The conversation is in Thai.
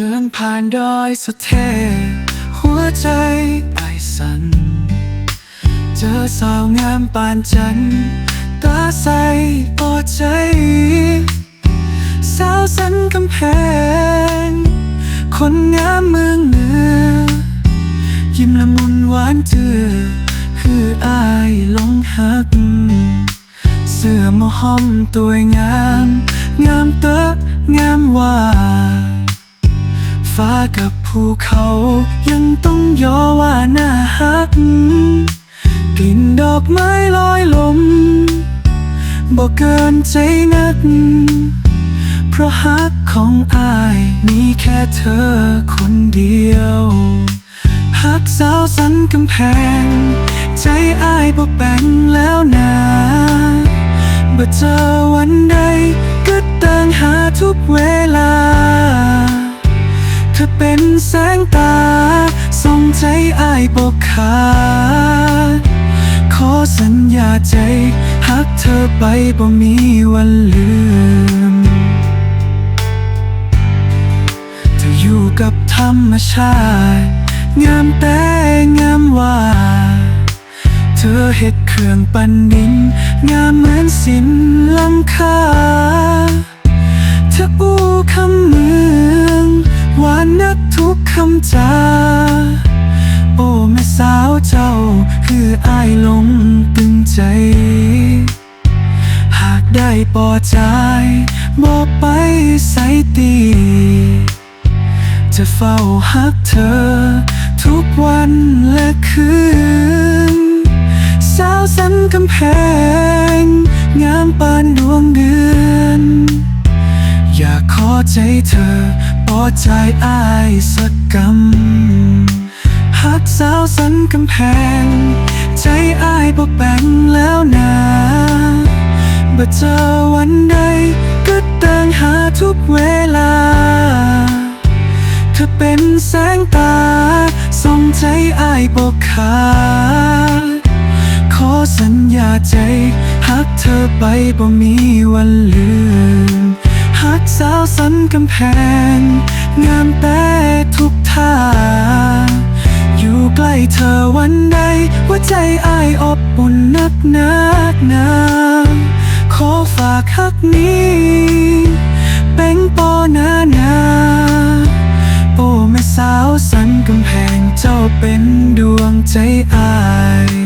เดินผ่านดอยสเท หัวใจไอสัน เจอสาวงามปานจัน ตาใสปอดใจ สาวสันกำแพง คนงามเมืองเหนือ ยิ้มละมุนหวานเจือ คืออายหลงหัก เสื้อมอห้อมตัวงาม งามเตอะงามว่า ฟ้ากับภูเขา ยังต้องยอว่าน้าฮัก กลิ่นดอกไม้ลอยลมบอกเกินใจนัก เพราะฮักของอายมีแค่เธอคนเดียวฮักสาวสันกำแพง ใจอายบ่แบ่งแล้วนะบ่เจอวันใดา ขอสัญญาใจหักเธอไปบ่มีวันลืม เธออยู่กับธรรมชาติ งามแต่งามว่า เธอเฮ็ดเครื่องปั้นดิน งามเหมือนสินลังคาเธออู้คำเมือง หวานนักทุกคำจา เจ้า คืออายหลงตึงใจ หากได้ปอใจบอกไปใส่ตี จะเฝ้าฮักเธอ ทุกวันและคืน สาวสันกำแพง งามปานดวงเดือน อยากขอใจเธอปอใจอายสักกำ ฮักสาวสันกำแพง ใจอายบ่แบ่งแล้วนะบ่เจอวันใดก็เดินหาทุกเวลา เธอเป็นแสงตาส่องใจอายบอกขาดขอสัญญาใจหักเธอไปบ่มีวันลืมหักสาวสันกำแพง อายอบอุ่นนักหนาหนาขอฝากฮักนี้เป็นปอนานาโอ้แม่สาวสันกำแพงเจ้าเป็นดวงใจอาย